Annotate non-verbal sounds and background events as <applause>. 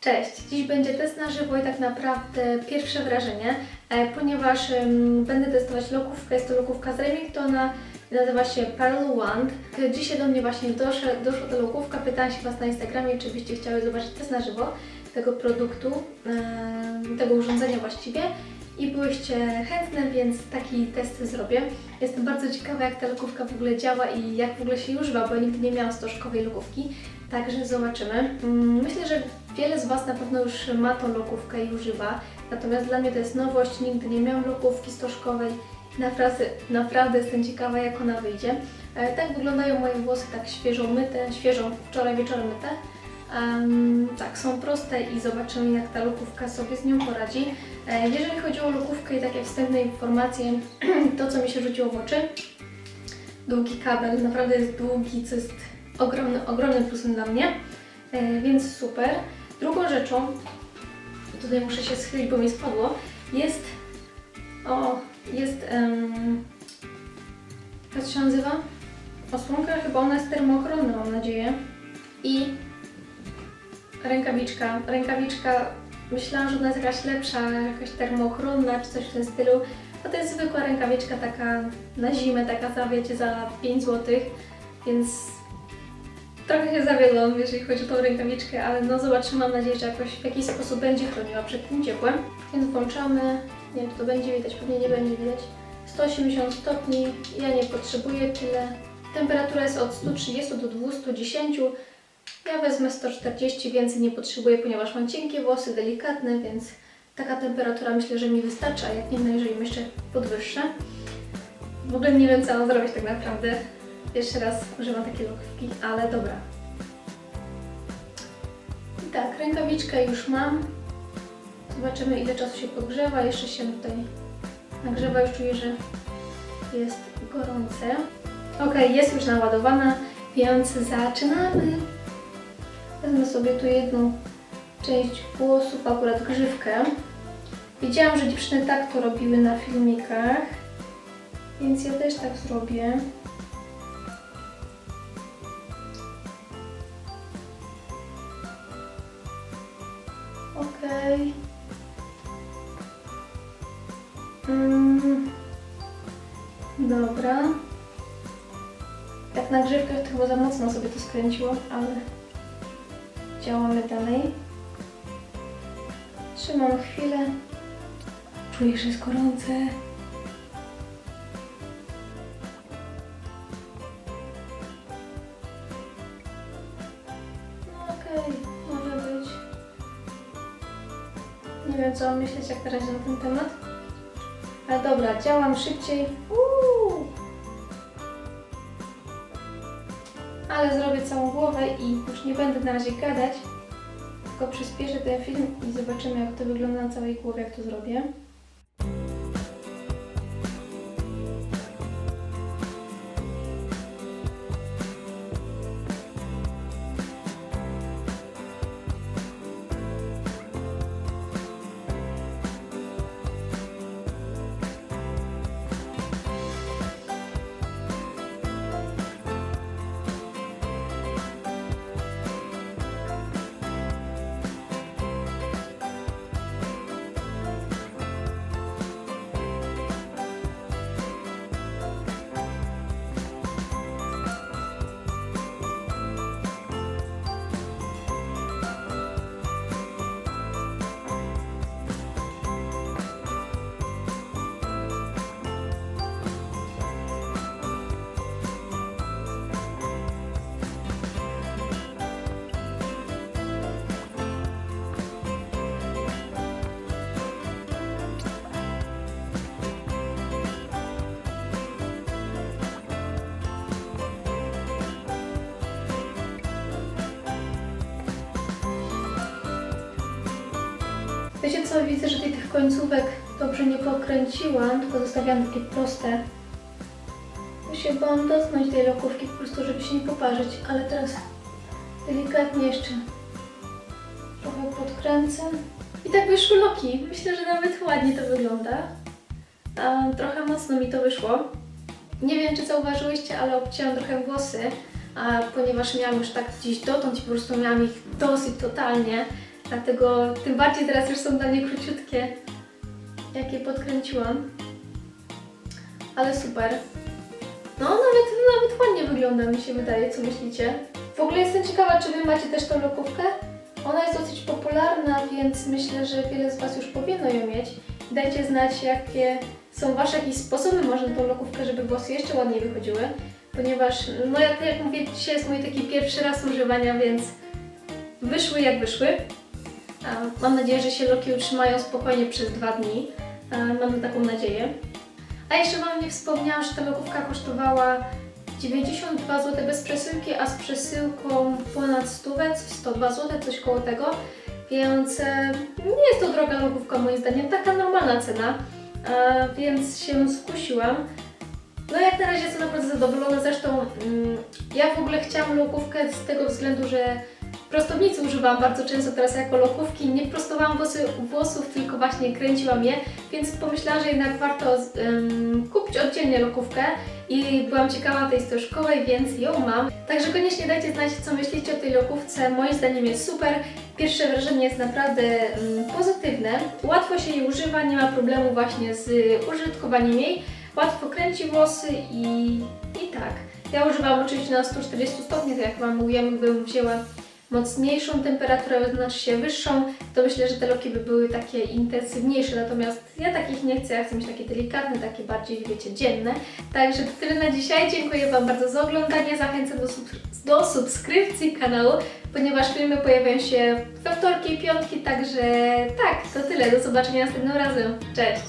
Cześć! Dziś będzie test na żywo i tak naprawdę pierwsze wrażenie, e, ponieważ będę testować lokówkę. Jest to lokówka z Remingtona, nazywa się Pearl Wand. Dzisiaj do mnie właśnie doszła, doszła ta lokówka. Pytałam się Was na Instagramie, czy byście chciały zobaczyć test na żywo tego produktu, tego urządzenia właściwie. I byłyście chętne, więc taki test zrobię. Jestem bardzo ciekawa, jak ta lokówka w ogóle działa i jak w ogóle się używa, bo nigdy nie miałam stożkowej lokówki. Także zobaczymy. Mm, Myślę, że wiele z Was na pewno już ma tą lokówkę i używa. Natomiast dla mnie to jest nowość. Nigdy nie miałam lokówki stożkowej. Naprawdę, naprawdę jestem ciekawa, jak ona wyjdzie. E, tak wyglądają moje włosy, tak świeżo myte, świeżo wczoraj wieczorem myte. Em, tak, są proste i zobaczymy, jak ta lokówka sobie z nią poradzi. E, jeżeli chodzi o lokówkę i takie wstępne informacje, <clears throat> to co mi się rzuciło w oczy, długi kabel, naprawdę jest długi, co jest ogromny, ogromnym plusem dla mnie, e, więc super. Drugą rzeczą, tutaj muszę się schylić, bo mi spadło, jest, o, jest, um, jak się nazywa? Osłonka, chyba ona jest termochronna, mam nadzieję. I rękawiczka, rękawiczka, myślałam, że ona jest jakaś lepsza, jakaś termochronna, czy coś w tym stylu, a to jest zwykła rękawiczka taka na zimę, taka za, wiecie, za 5 zł, więc trochę się zawiodłam, jeżeli chodzi o tą rękawiczkę, ale no zobaczymy, mam nadzieję, że jakoś w jakiś sposób będzie chroniła przed tym ciepłem. Więc włączamy, nie wiem, czy to będzie widać, pewnie nie będzie widać. 180 stopni, ja nie potrzebuję tyle. Temperatura jest od 130 do 210. Ja wezmę 140, więcej nie potrzebuję, ponieważ mam cienkie włosy, delikatne, więc taka temperatura myślę, że mi wystarcza, a jak nie, no jeżeli jeszcze podwyższę. W ogóle nie wiem, co mam zrobić tak naprawdę. Pierwszy raz używam takiej lokówki, ale dobra. I tak, rękawiczkę już mam. Zobaczymy, ile czasu się podgrzewa. Jeszcze się tutaj nagrzewa, już czuję, że jest gorące. Ok, jest już naładowana, więc zaczynamy. Wezmę sobie tu jedną część włosów, akurat grzywkę. Widziałam, że dziewczyny tak to robiły na filmikach, więc ja też tak zrobię. Okej. Mm. Dobra. Tak na grzywkach to chyba za mocno sobie to skręciłam, ale działamy dalej. Trzymam chwilę. Czuję, że jest gorące. Wiem, co myśleć jak razie na ten temat. Ale dobra, działam szybciej. Uuu. Ale zrobię całą głowę i już nie będę na razie gadać, tylko przyspieszę ten film i zobaczymy, jak to wygląda na całej głowie, jak to zrobię. Wiecie co, widzę, że tych końcówek dobrze nie pokręciłam, tylko zostawiałam takie proste. Ja się dotknąć tej lokówki po prostu, żeby się nie poparzyć, ale teraz delikatnie jeszcze trochę podkręcę. I tak wyszły loki. Myślę, że nawet ładnie to wygląda. A, trochę mocno mi to wyszło. Nie wiem, czy zauważyłyście, ale obcięłam trochę włosy, a ponieważ miałam już tak gdzieś dotąd i po prostu miałam ich dosyć totalnie, Dlatego tym bardziej teraz już są dla mnie króciutkie, jak je podkręciłam. Ale super. No nawet, nawet ładnie wygląda mi się wydaje, co myślicie? W ogóle jestem ciekawa, czy Wy macie też tą lokówkę? Ona jest dosyć popularna, więc myślę, że wiele z Was już powinno ją mieć. Dajcie znać, jakie są Wasze jakieś sposoby może na tą lokówkę, żeby włosy jeszcze ładniej wychodziły. Ponieważ, no jak, jak mówię, dzisiaj jest mój taki pierwszy raz używania, więc wyszły jak wyszły. A Mam nadzieję, że się loki utrzymają spokojnie przez dwa dni. A Mam taką nadzieję. A jeszcze Wam nie wspomniałam, że ta lokówka kosztowała 92 zł bez przesyłki, a z przesyłką ponad 100, 102 zł, coś koło tego. Więc e, nie jest to droga lokówka moim zdaniem, taka normalna cena, e, więc się skusiłam. No jak na razie jestem naprawdę zadowolona, zresztą mm, ja w ogóle chciałam lokówkę z tego względu, że prostownicy używałam bardzo często teraz jako lokówki, nie prostowałam włosy, włosów, tylko właśnie kręciłam je, więc pomyślałam, że jednak warto kupić oddzielnie lokówkę i byłam ciekawa tej stożkowej, więc ją mam. Także koniecznie dajcie znać, co myślicie o tej lokówce. Moim zdaniem jest super. Pierwsze wrażenie jest naprawdę pozytywne. Łatwo się jej używa, nie ma problemu właśnie z użytkowaniem jej. Łatwo kręci włosy i, i tak. Ja używam oczywiście na 140 stopni, tak jak Wam mówiłam, bym wzięła mocniejszą temperaturę, znaczy się wyższą, to myślę, że te loki by były takie intensywniejsze, natomiast ja takich nie chcę, ja chcę mieć takie delikatne, takie bardziej, wiecie, dzienne. Także to tyle na dzisiaj, dziękuję Wam bardzo za oglądanie, zachęcam do, subs- do subskrypcji kanału, ponieważ filmy pojawiają się we wtorki i piątki, także tak, to tyle, do zobaczenia następnym razem, cześć!